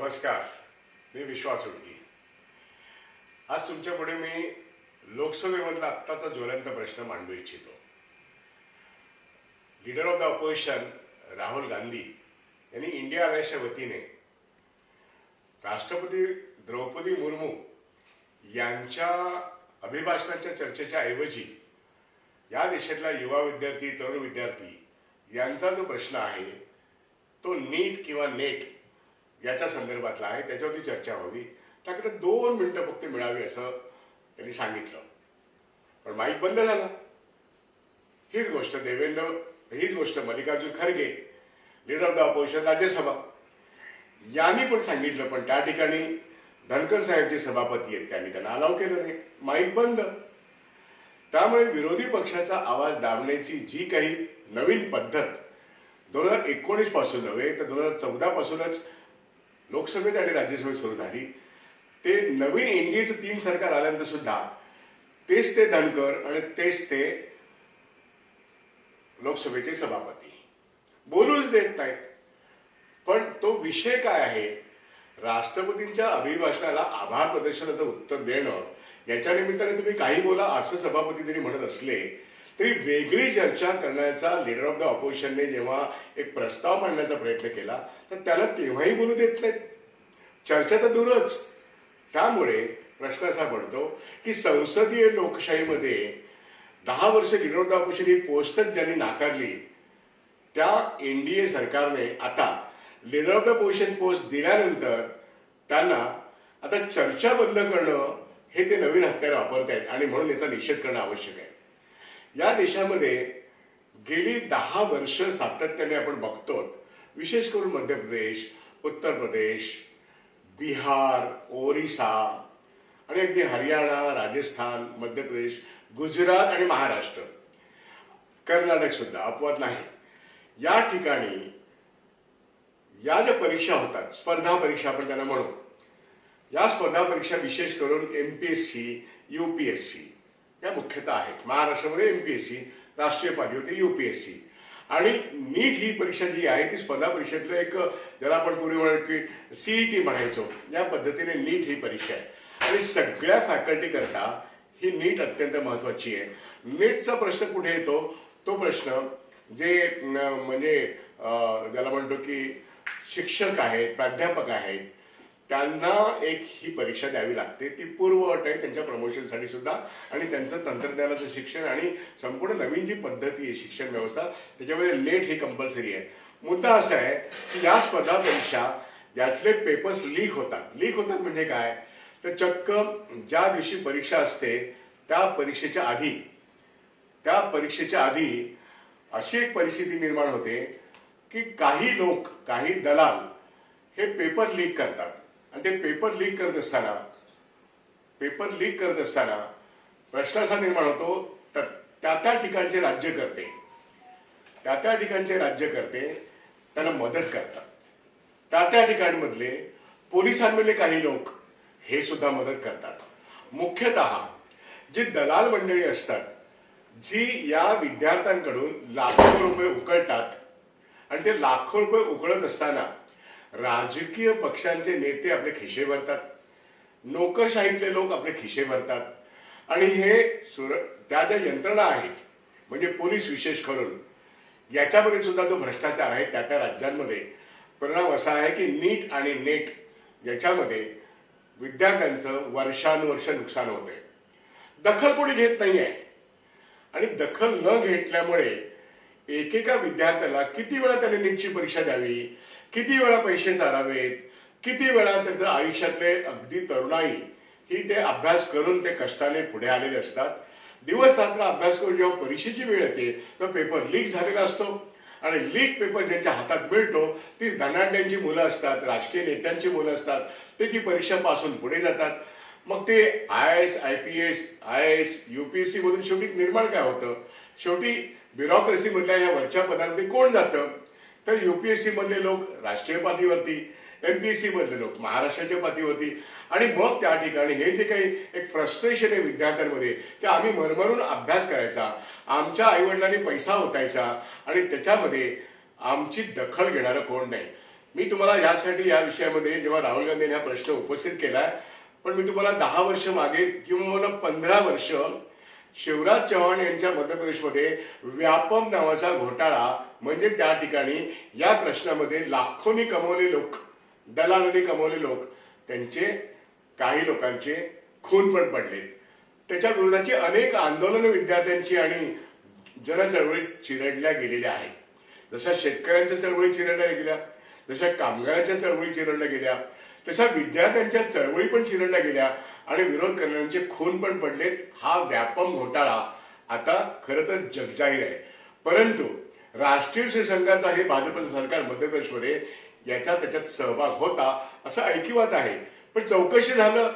नमस्कार मी विश्वास उडगी. आज तुमच्यापुढे मी लोकसभेमधला आत्ताचा ज्वलंत प्रश्न मांडू इच्छितो. Leader of the opposition Rahul Gandhi यांनी इंडिया अलायन्सच्या वतीने राष्ट्रपती द्रौपदी मुर्मू यांच्या अभिभाषणाच्या चर्चेच्या ऐवजी या देशातला युवा विद्यार्थी तरुण विद्यार्थी यांचा जो प्रश्न आहे तो नीट किंवा नेट याच्या संदर्भातला आहे त्याच्यावरती चर्चा व्हावी. त्याकडे दोन मिनिटं फक्त मिळावी असं त्यांनी सांगितलं. पण माईक बंद झाला. हीच गोष्ट देवेंद्र हीच गोष्ट Mallikarjun Kharge leader of the opposition Rajya Sabha यांनी पण सांगितलं पण त्या ठिकाणी धनकर साहेब जे सभापती आहेत त्यांनी त्यांना अलाव केलं नाही. माईक बंद. त्यामुळे विरोधी पक्षाचा आवाज दाबण्याची जी काही नवीन पद्धत दोन हजार एकोणीसपासून नव्हे तर दोन हजार चौदा पासूनच लोकसभेत आणि राज्यसभेत सुरू झाली. ते नवीन एनडीएचं तीन सरकार आल्यानंतर सुद्धा तेच ते धनकर आणि तेच ते लोकसभेचे सभापती. बोलूच देत नाहीत. पण तो विषय काय आहे? राष्ट्रपतींच्या अभिभाषणाला आभार प्रदर्शनाचं उत्तर देणं याच्या निमित्ताने तुम्ही काही बोला असं सभापती जरी म्हणत असले तरी वेगळी चर्चा करण्याचा लीडर ऑफ द ऑपोजिशनने जेव्हा एक प्रस्ताव मांडण्याचा प्रयत्न केला तर त्याला तेव्हाही बोलू देत नाहीत. चर्चा तर दूरच. त्यामुळे प्रश्न असा पडतो की संसदीय लोकशाहीमध्ये दहा वर्ष लीडर ऑफ द ऑपोजिशन ही पोस्टच ज्यांनी नाकारली त्या एनडीए सरकारने आता leader of the position post दिल्यानंतर त्यांना आता चर्चा बंद करणं हे ते नवीन हत्यार वापरतायत आणि म्हणून याचा निषेध करणं आवश्यक आहे. या देशामध्ये गेली दहा वर्ष सातत्याने आपण बघतो विशेष करून मध्य प्रदेश उत्तर प्रदेश बिहार ओरिसा आणि अगदी हरियाणा राजस्थान मध्य प्रदेश गुजरात आणि महाराष्ट्र. कर्नाटक सुद्धा अपवाद नाही. या ठिकाणी या ज्या परीक्षा होतात स्पर्धा परीक्षा आपण त्यांना म्हणू. या स्पर्धा परीक्षा विशेष करून एमपीएससी युपीएससी या मुख्यतः आहेत. महाराष्ट्रामध्ये एमपीएससी राष्ट्रीय पातळीवरती युपीएससी आणि नीट ही परीक्षा जी आहे ती स्पर्धा परीक्षेतलं एक ज्याला आपण पूर्वी म्हणत की सीईटी म्हणायचो. या पद्धतीने नीट ही परीक्षा आहे. आणि सगळ्या फॅकल्टी करता ही नीट अत्यंत महत्वाची आहे. नीटचा प्रश्न कुठे येतो? तो प्रश्न जे म्हणजे ज्याला म्हणतो की शिक्षक आहेत प्राध्यापक आहेत त्यांना एक ही परीक्षा द्यावी लागते. ती पूर्व अट आहे त्यांच्या प्रमोशनसाठी सुद्धा. आणि त्यांचं तंत्रज्ञानाचं शिक्षण आणि संपूर्ण नवीन जी पद्धती आहे शिक्षण व्यवस्था त्याच्यामध्ये लेट ही कंपल्सरी आहे. मुद्दा असा आहे की या स्पर्धा परीक्षा यातले पेपर्स लीक होतात. लीक होतात म्हणजे काय? तर चक्क ज्या दिवशी परीक्षा असते त्या परीक्षेच्या आधी त्या परीक्षेच्या आधी अशी एक परिस्थिती निर्माण होते की काही लोक काही दलाल हे पेपर लीक करतात. आणि ते पेपर लीक करत असताना पेपर लीक करत असताना प्रश्न असा निर्माण होतो. तर त्या त्या ठिकाणचे राज्यकर्ते त्या त्या ठिकाणचे राज्यकर्ते त्यांना मदत करतात. त्या त्या ठिकाणमधले पोलिसांमधले काही लोक हे सुद्धा मदत करतात. मुख्यतः जी दलाल मंडळी असतात जी या विद्यार्थ्यांकडून लाखो रुपये उकळतात आणि ते लाखो रुपये उकळत असताना राजकीय पक्षांचे नेते आपले खिशे भरतात. नोकरशाहीतले लोक आपले खिशे भरतात. आणि हे सुर त्या ज्या यंत्रणा आहेत म्हणजे पोलीस विशेष करून याच्यामध्ये सुद्धा जो भ्रष्टाचार आहे त्या त्या राज्यांमध्ये परिणाम असा आहे की नीट आणि नेट याच्यामध्ये विद्यार्थ्यांचं वर्षानुवर्ष नुकसान होतंय. दखल कोणी घेत नाही आहे आणि दखल न घेतल्यामुळे एकेका विद्यार्थ्याला किती वेळा त्याने नीटची परीक्षा द्यावी? किती वेळा पैसे चालावेत? किती वेळा त्यांचं आयुष्यातले अगदी तरुणाई? ही ते अभ्यास करून ते कष्टाने पुढे आलेले असतात. दिवस रात्र अभ्यास करून जेव्हा परीक्षेची वेळ येते तेव्हा पेपर लीक झालेला असतो. आणि लीक पेपर ज्यांच्या हातात मिळतो तीच धनाढ्यांची मुलं असतात राजकीय नेत्यांची मुलं असतात. ते ती परीक्षा पासून पुढे जातात. मग ते I S I P S I S UPSC मधून शेवटी निर्माण काय होतं? शेवटी ब्युरोक्रेसी मधल्या या वरच्या पदांवरती कोण जातं? तर युपीएससी मधले लोक राष्ट्रीय पातळीवरती एमपीएससी मधले लोक महाराष्ट्राच्या पातळीवरती. आणि मग त्या ठिकाणी हे जे काही एक फ्रस्ट्रेशन आहे विद्यार्थ्यांमध्ये की आम्ही मरमरून अभ्यास करायचा आमच्या आईवडिलांनी पैसा होतायचा आणि त्याच्यामध्ये आमची दखल घेणारं कोण नाही. मी तुम्हाला यासाठी या विषयामध्ये जेव्हा राहुल गांधींनी हा प्रश्न उपस्थित केलाय पण मी तुम्हाला दहा वर्ष मागे किंवा मला पंधरा वर्ष शिवराज चव्हाण यांच्या मध्य प्रदेशमध्ये व्यापम नावाचा घोटाळा म्हणजे त्या ठिकाणी या प्रश्नामध्ये लाखोनी कमवले लोक दलालांनी कमवले लोक त्यांचे काही लोकांचे खून पण पडले. त्याच्या विरोधाची अनेक आंदोलनं विद्यार्थ्यांची आणि जनचळवळी चिरडल्या गेलेल्या आहेत. जशा शेतकऱ्यांच्या चळवळी चिरडल्या गेल्या जशा कामगारांच्या चळवळी चिरडल्या गेल्या तशा विद्यार्थ्यांच्या चळवळी पण चिरडल्या गेल्या आणि विरोध करणाऱ्यांचे खून पण पडलेत. हा व्यापम घोटाळा आता खरं तर जगजाहीर आहे. परंतु राष्ट्रीय संघाचा हे भाजपचं सरकार मध्य प्रदेशमध्ये याचा त्याच्यात सहभाग होता असं ऐकिवात आहे. पण चौकशी झालं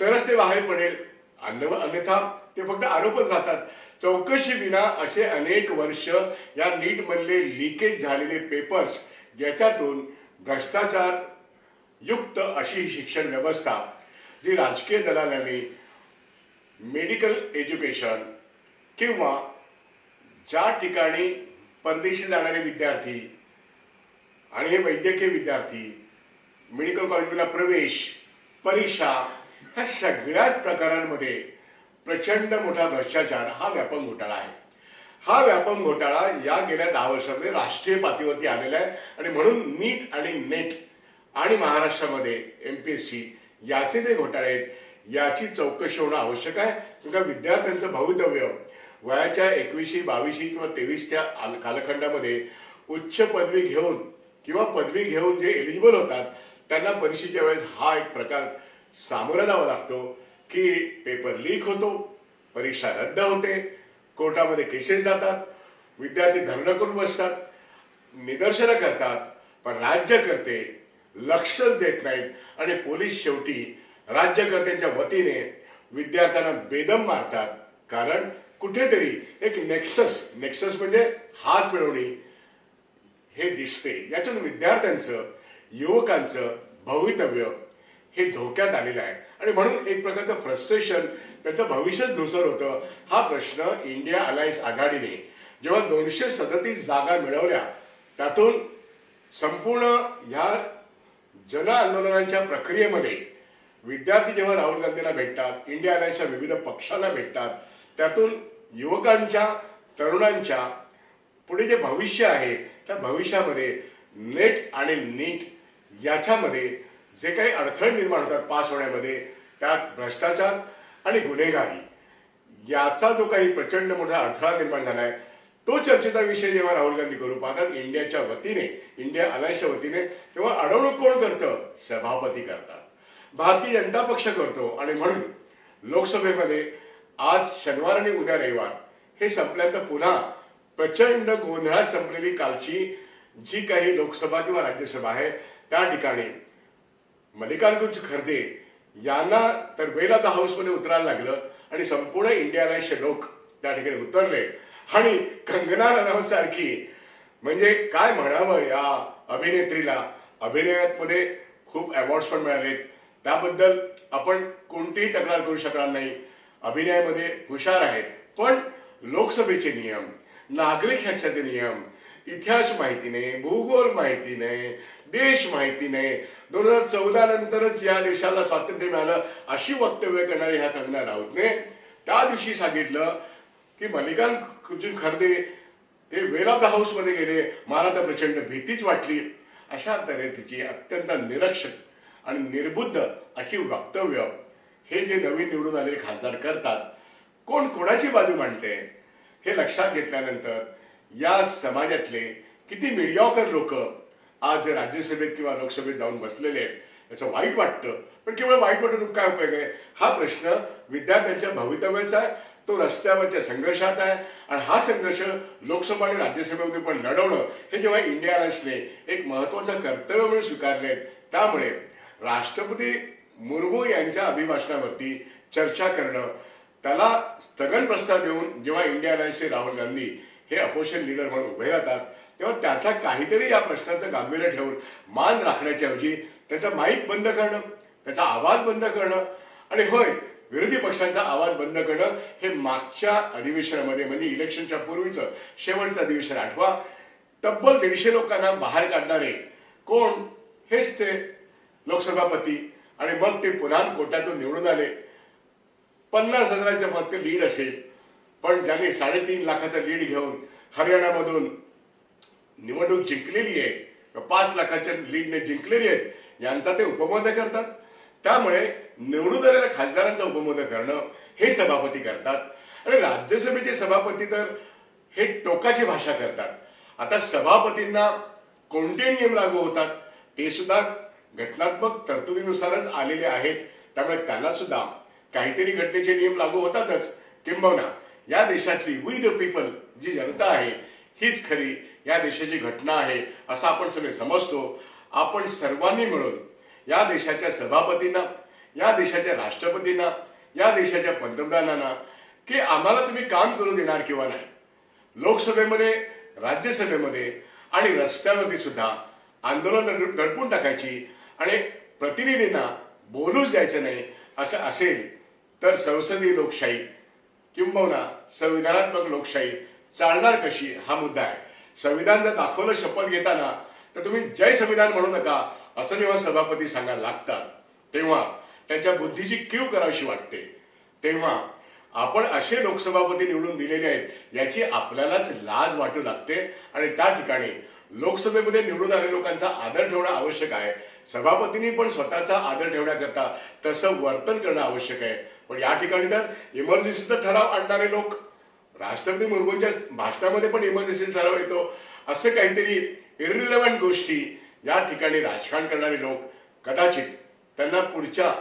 तरच ते बाहेर पडेल. अन्य- अन्यथा ते फक्त आरोपच राहतात. चौकशी विना असे अनेक वर्ष या नीट मधले लिकेज झालेले पेपर्स याच्यातून भ्रष्टाचार युक्त अशी शिक्षण व्यवस्था जी राजकीय दलालांनी मेडिकल एज्युकेशन किंवा ज्या ठिकाणी परदेशी जाणारे विद्यार्थी आणि हे वैद्यकीय विद्यार्थी मेडिकल कॉलेजला प्रवेश परीक्षा ह्या सगळ्याच प्रकारांमध्ये प्रचंड मोठा भ्रष्टाचार हा व्यापक घोटाळा आहे. हा व्यापक घोटाळा या गेल्या दहा वर्षामध्ये राष्ट्रीय पातळीवरती आलेला आहे आणि म्हणून नीट आणि नेट आणि महाराष्ट्रामध्ये एमपीएससी याचे जे घोटाळे आहेत याची चौकशी होणं आवश्यक आहे. कारण का विद्यार्थ्यांचं भवितव्य वयाच्या एकवीसशे बावीसशे किंवा तेवीसच्या कालखंडामध्ये उच्च पदवी घेऊन किंवा पदवी घेऊन जे एलिजिबल होतात त्यांना परीक्षेच्या वेळेस हा एक प्रकार सामोरा जावा लागतो की पेपर लीक होतो परीक्षा रद्द होते कोर्टामध्ये केसेस जातात विद्यार्थी धरणं करून बसतात निदर्शनं करतात पण राज्य करते लक्षच देत नाहीत. आणि पोलीस शेवटी राज्यकर्त्यांच्या वतीने विद्यार्थ्यांना बेदम मारतात. कारण कुठेतरी एक नेक्सस नेक्सस म्हणजे हात मिळवणी हे दिसते. यातून विद्यार्थ्यांचं युवकांचं भवितव्य हे धोक्यात आलेलं आहे. आणि म्हणून एक प्रकारचं फ्रस्ट्रेशन त्यांचं भविष्यच धुसर होतं. हा प्रश्न इंडिया अलायन्स आघाडीने जेव्हा दोनशे सदतीस जागा मिळवल्या त्यातून संपूर्ण ह्या जन आंदोलनांच्या प्रक्रियेमध्ये विद्यार्थी जेव्हा राहुल गांधीला भेटतात इंडिया अलायन्सच्या विविध पक्षांना भेटतात त्यातून युवकांच्या तरुणांच्या पुढे जे भविष्य आहे त्या भविष्यामध्ये नेट आणि नीट याच्यामध्ये जे काही अडथळे निर्माण होतात पास होण्यामध्ये त्यात भ्रष्टाचार आणि गुन्हेगारी याचा जो काही प्रचंड मोठा अडथळा निर्माण झालाय तो चर्चेचा विषय जेव्हा राहुल गांधी करू पाहतात इंडियाच्या वतीने इंडिया अलायन्सच्या वतीने तेव्हा अडवणूक कोण करतं? सभापती करतात. भारतीय जनता पक्ष करतो आणि म्हणून लोकसभेमध्ये आज शनिवार आणि उद्या रविवार हे संपल्यानंतर पुन्हा प्रचंड गोंधळात संपलेली कालची जी काही लोकसभा किंवा राज्यसभा आहे त्या ठिकाणी मल्लिकार्जुन खरदे यांना तर वेल ऑफ द हाऊसमध्ये उतरायला लागलं आणि संपूर्ण इंडिया लोक त्या ठिकाणी उतरले. आणि कंगना रनौत सारखी म्हणजे काय म्हणावं या अभिनेत्रीला? अभिनयामध्ये खूप अवॉर्ड्स पण मिळालेत. त्याबद्दल आपण कोणतीही तक्रार करू शकणार नाही. अभिनयामध्ये हुशार आहेत. पण लोकसभेचे नियम नागरिक शिक्षाचे नियम इतिहास माहिती नाही भूगोल माहिती नाही देश माहिती नाही दोन हजार चौदा नंतरच या देशाला स्वातंत्र्य मिळालं अशी वक्तव्य करणारे ह्या कंगना राऊतने त्या दिवशी सांगितलं की मल्लिकार्जुन खरदे ते वेल ऑफ द हाऊसमध्ये गेले मला तर प्रचंड भीतीच वाटली. अशा तऱ्हेची अत्यंत निरक्षक आणि निर्बुद्ध अशी वक्तव्य हे जे नवीन निवडून आलेले खासदार करतात कोण कोणाची बाजू मांडते हे लक्षात घेतल्यानंतर या समाजातले किती मिडियॉकर लोक आज राज्यसभेत किंवा लोकसभेत जाऊन बसलेले आहेत याचं वाईट वाटतं. पण केवळ वाईट वाटून काय उपयोग आहे? हा प्रश्न विद्यार्थ्यांच्या भवितव्याचा आहे. तो रस्त्यावरच्या संघर्षात आहे. आणि हा संघर्ष लोकसभा आणि राज्यसभेमध्ये पण लढवणं हे जेव्हा इंडिया एक महत्वाचं कर्तव्य म्हणून स्वीकारले त्यामुळे राष्ट्रपती मुर्मू यांच्या अभिभाषणावरती चर्चा करणं त्याला स्थगन प्रस्ताव देऊन जेव्हा इंडिया अलायन्सचे राहुल गांधी हे अपोजिशन लीडर म्हणून उभे राहतात तेव्हा त्याचा काहीतरी या प्रश्नाचं गांभीर्य ठेवून मान राखण्याच्या ऐवजी त्याचा माईक बंद करणं त्याचा आवाज बंद करणं. आणि होय विरोधी पक्षांचा आवाज बंद करणं हे मागच्या अधिवेशनामध्ये म्हणजे इलेक्शनच्या पूर्वीचं शेवटचं अधिवेशन आठवा. तब्बल दीडशे लोकांना बाहेर काढणारे कोण? हेच ते लोकसभापती आणि मग ते पुन्हा कोट्यातून निवडून आले. पन्नास हजाराच्या फक्त लीड असेल. पण ज्यांनी साडेतीन लाखाचा लीड घेऊन हरियाणामधून निवडणूक जिंकलेली आहे पाच लाखाच्या लीडने जिंकलेली आहेत यांचा ते उपमोद करतात. त्यामुळे निवडून आलेल्या खासदारांचा उपमोदन करणं हे सभापती करतात. आणि राज्यसभेचे सभापती तर हे टोकाची भाषा करतात. आता सभापतींना कोणते नियम लागू होतात? ते सुद्धा घटनात्मक तरतुदीनुसारच आलेले आहेत. त्यामुळे त्यांना सुद्धा काहीतरी घटनेचे नियम लागू होतातच. किंबहुना या देशातली वी द पीपल जी जनता आहे हीच खरी या देशाची घटना आहे असं आपण सगळे समजतो. आपण सर्वांनी मिळून या देशाच्या सभापतींना या देशाच्या राष्ट्रपतींना या देशाच्या पंतप्रधानांना की आम्हाला तुम्ही काम करू देणार किंवा नाही. लोकसभेमध्ये राज्यसभेमध्ये आणि रस्त्यावरती सुद्धा आंदोलन दडपून टाकायची आणि प्रतिनिधींना बोलूच द्यायचं नाही असं असेल तर संसदीय लोकशाही किंबहुना संविधानात्मक लोकशाही चालणार कशी हा मुद्दा आहे. संविधान जर दाखवलं शपथ घेताना तर तुम्ही जय संविधान म्हणू नका असं जेव्हा सभापती सांगायला लागतात तेव्हा त्यांच्या बुद्धीची कीव करावीशी वाटते. तेव्हा आपण असे लोकसभापती निवडून दिलेले आहेत याची आपल्यालाच लाज वाटू लागते आणि त्या ठिकाणी लोकसभेमध्ये निवडून आलेल्या लोकांचा आदर ठेवणं आवश्यक आहे. सभापतींनी पण स्वतःचा आदर ठेवण्याकरता तसं वर्तन करणं आवश्यक आहे. पण या ठिकाणी तर इमर्जन्सीचा ठराव आणणारे लोक राष्ट्रपती मुर्मूंच्या भाषणामध्ये पण इमर्जन्सी ठराव येतो असे काहीतरी इरिलेव्हंट गोष्टी या ठिकाणी राजकारण करणारे लोक कदाचित त्यांना पुढच्या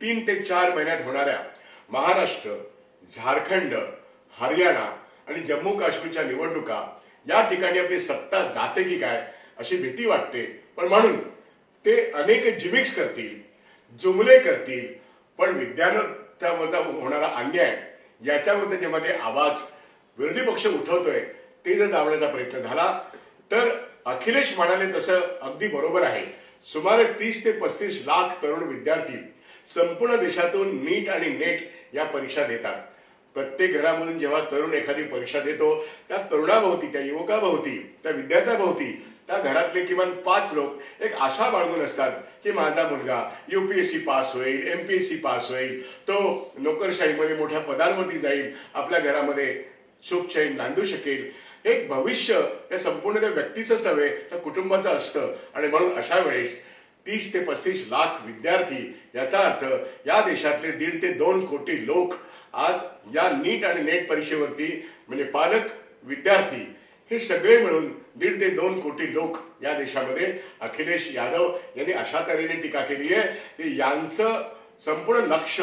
तीन ते चार महिन्यात होणाऱ्या महाराष्ट्र झारखंड हरियाणा आणि जम्मू काश्मीरच्या निवडणुका या ठिकाणी आपली सत्ता जाते की काय अशी भीती वाटते. पण म्हणून ते अनेक जिमिक्स करतील जुमले करतील. पण विद्यार्थ्यामध्ये होणारा अन्याय याच्यामध्ये जेव्हा ते आवाज विरोधी पक्ष उठवतोय ते जर दाबण्याचा प्रयत्न झाला तर अखिलेश म्हणाले तसं अगदी बरोबर आहे. सुमारे तीस ते पस्तीस लाख तरुण विद्यार्थी संपूर्ण देशातून नीट आणि नेट या परीक्षा देतात. प्रत्येक घरामधून जेव्हा तरुण एखादी परीक्षा देतो त्या तरुणाभोवती त्या युवकाभोवती त्या विद्यार्थ्याभोवती त्या घरातले किमान पाच लोक एक आशा बाळगून असतात की माझा मुलगा युपीएससी पास होईल एमपीएससी पास होईल तो नोकरशाहीमध्ये मोठ्या पदांवरती जाईल आपल्या घरामध्ये सुखशाही नांदू शकेल. एक भविष्य त्या संपूर्ण त्या व्यक्तीचंच नव्हे त्या कुटुंबाचं असतं. आणि म्हणून अशा वेळेस तीस ते पस्तीस लाख विद्यार्थी याचा अर्थ या देशातले दीड ते दोन कोटी लोक आज या नीट आणि नेट परीक्षेवरती म्हणजे पालक विद्यार्थी हे सगळे मिळून दीड ते दोन कोटी लोक या देशामध्ये अखिलेश यादव यांनी अशा तऱ्हेने टीका केली आहे की यांचं संपूर्ण लक्ष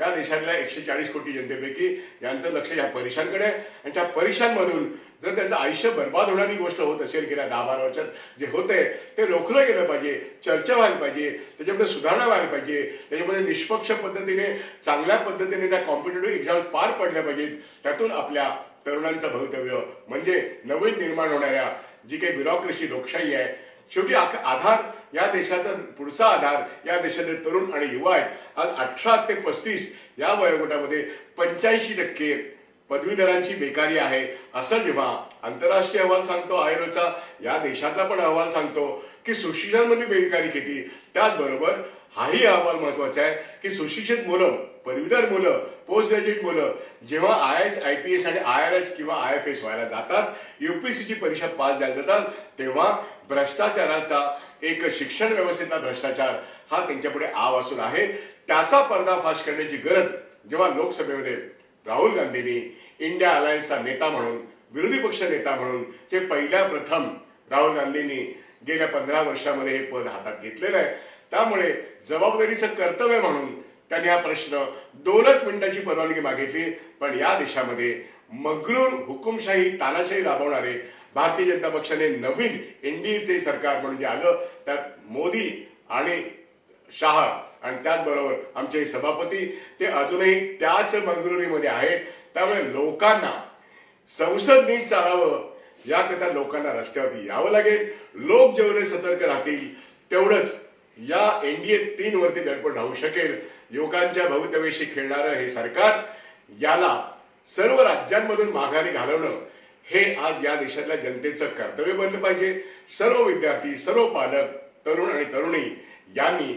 या देशातल्या एकशे चाळीस कोटी जनतेपैकी यांचं लक्ष या परीक्षांकडे आहे. आणि त्या परीक्षांमधून जर त्यांचं आयुष्य बर्बाद होणारी गोष्ट होत असेल गेल्या दहा बारा वर्षात जे होते ते रोखलं गेलं पाहिजे चर्चा व्हायला पाहिजे त्याच्यामध्ये सुधारणा व्हायला पाहिजे त्याच्यामध्ये निष्पक्ष पद्धतीने चांगल्या पद्धतीने त्या कॉम्पिटेटिव्ह एक्झाम पार पडल्या पाहिजेत. त्यातून आपल्या तरुणांचं भवितव्य म्हणजे नवीन निर्माण होणाऱ्या जी काही ब्युरोक्रेसी लोकशाही आहे शेवटी आख- आधार या देशाचा पुढचा आधार या देशातले तरुण आणि युवा आहेत. आज अठरा ते पस्तीस या वयोगटामध्ये पंच्याऐंशी टक्के पदवीधरांची बेकारी आहे असं जेव्हा आंतरराष्ट्रीय अहवाल सांगतो आयरोचा या देशातला पण अहवाल सांगतो की सुशिक्षणामधली बेकारी किती त्याचबरोबर हाही अहवाल महत्त्वाचा आहे की सुशिक्षित मुलं पदवीधर मुलं पोस्ट ग्रॅज्युएट मुलं जेव्हा I S I P S आणि आय आर एस किंवा आय एफ एस व्हायला जातात युपीएससीची परीक्षा पास द्यायला जातात तेव्हा भ्रष्टाचाराचा एक शिक्षण व्यवस्थेतला भ्रष्टाचार हा त्यांच्यापुढे आव असून आहे. त्याचा पर्दाफाश करण्याची गरज जेव्हा लोकसभेमध्ये राहुल गांधींनी इंडिया अलायन्सचा नेता म्हणून विरोधी पक्ष नेता म्हणून जे पहिल्या प्रथम राहुल गांधींनी गेल्या पंधरा वर्षामध्ये हे पद हातात घेतलेलं आहे त्यामुळे जबाबदारीचं कर्तव्य म्हणून त्यांनी हा प्रश्न दोनच मिनिटाची परवानगी मागितली. पण या देशामध्ये मगरूर हुकुमशाही तानाशाही राबवणारे भारतीय जनता पक्षाने नवीन एनडीएचे सरकार म्हणून जे आलं त्यात मोदी आणि शाह आणि त्याचबरोबर आमचे सभापती ते अजूनही त्याच मंगरुरीमध्ये आहेत. त्यामुळे लोकांना संसद नीट चालावं याकरता लोकांना रस्त्यावरती यावं लागेल. लोक जेवढे सतर्क राहतील तेवढंच या एनडीए तीन वरती दडपण राहू शकेल. युवकांच्या भवितव्याशी खेळणारं हे सरकार याला सर्व राज्यांमधून माघारी घालवणं हे आज या देशातल्या जनतेचं कर्तव्य बनलं पाहिजे. सर्व विद्यार्थी सर्व पालक तरुण आणि तरुणी यांनी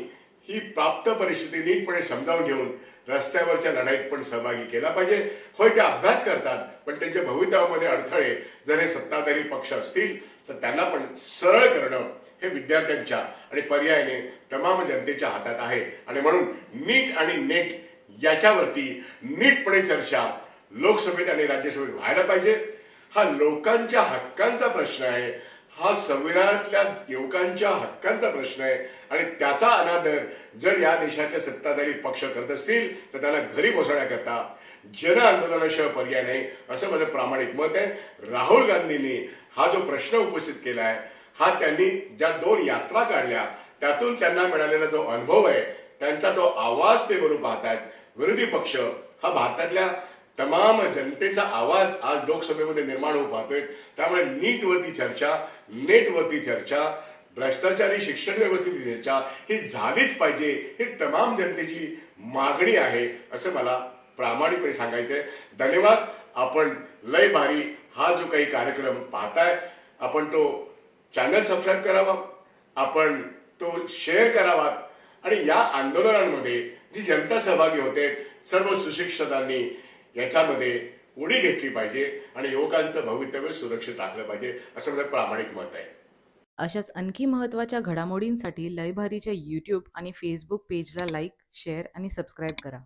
ही प्राप्त परिस्थिती नीटपणे समजावून घेऊन रस्त्यावरच्या लढाईत पण सहभागी केला पाहिजे. होय ते अभ्यास करतात पण त्यांच्या भवितव्यामध्ये अडथळे जर हे सत्ताधारी पक्ष असतील तर त्यांना पण सरळ करणं हे विद्यार्थ्यांच्या आणि पर्यायाने तमाम जनतेच्या हातात आहे. आणि म्हणून नीट आणि नेट याच्यावरती नीटपणे चर्चा लोकसभेत आणि राज्यसभेत व्हायला पाहिजे. हा लोकांच्या हक्कांचा प्रश्न आहे. हा संविधानातल्या युवकांच्या हक्कांचा प्रश्न आहे. आणि त्याचा अनादर जर या देशाच्या सत्ताधारी पक्ष करत असतील तर त्याला घरी बसवण्याकरता जन आंदोलनाशिवाय पर्याय नाही असं माझं प्रामाणिक मत आहे. राहुल गांधींनी हा जो प्रश्न उपस्थित केला आहे हा त्यांनी ज्या दोन यात्रा काढल्या त्यातून त्यांना मिळालेला जो अनुभव आहे त्यांचा तो आवाज ते करू पाहतात विरोधी पक्ष हा भारतातल्या तमाम जनतेचा आवाज आज लोकसभेमध्ये निर्माण होऊ पाहतोय. त्यामुळे नीटवरती चर्चा नेटवरती चर्चा भ्रष्टाचारी शिक्षण व्यवस्थेची चर्चा ही झालीच पाहिजे ही तमाम जनतेची मागणी आहे असं मला प्रामाणिकपणे सांगायचंय. धन्यवाद. आपण लय भारी हा जो काही कार्यक्रम पाहताय आपण तो चॅनल सबस्क्राईब करावा आपण तो शेअर करावा. आणि या आंदोलनांमध्ये जी जनता सहभागी होते सर्व सुशिक्षितांनी याच्यामध्ये उडी घेतली पाहिजे आणि युवकांचं भवितव्य सुरक्षित राखलं पाहिजे असं माझं प्रामाणिक मत आहे. अशाच आणखी महत्त्वाच्या घडामोडींसाठी लयभारीच्या यूट्यूब आणि फेसबुक पेजला लाईक शेअर आणि सबस्क्राईब करा.